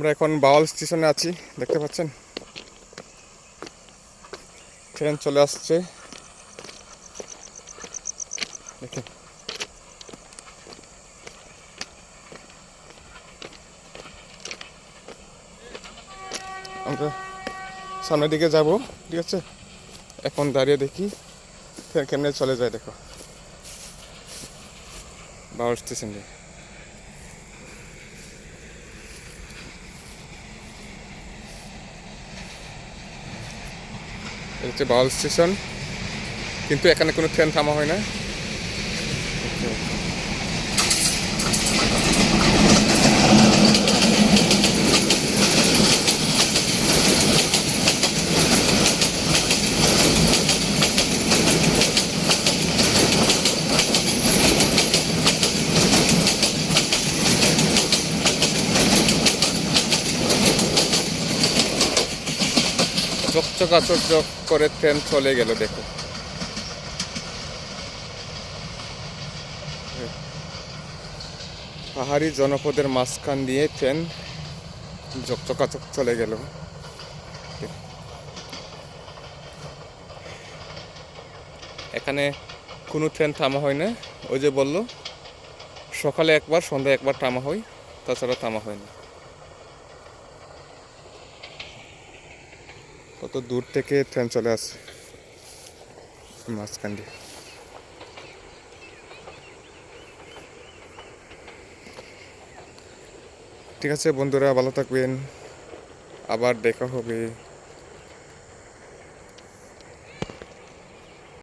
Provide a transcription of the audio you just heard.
আমরা এখন বাওয়াল স্টেশনে আছি, দেখতে পাচ্ছেন? ট্রেন চলে আসছে। দেখেন। আমরা সামনের দিকে যাব, ঠিক আছে? এখন দাঁড়িয়ে দেখি কেমনে চলে যায়, দেখো। বাওয়াল স্টেশন হচ্ছে বাউল স্টেশন। কিন্তু এখানে কোনো ট্রেন থামা হয় না। চকচক চকচক করে ট্রেন চলে গেল, দেখো। পাহাড়ি জনপদের মাঝখান দিয়ে ট্রেন চকচকাচক চলে গেল। এখানে কোনো ট্রেন থামা হয় না। ওই যে বলল, সকালে একবার, সন্ধ্যায় একবার থামা হয়, তাছাড়া থামা হয় না। কত দূর থেকে ট্রেন চলে আসে মাঝখান দিয়ে। ঠিক আছে বন্ধুরা, ভালো থাকবেন। আবার দেখা হবে।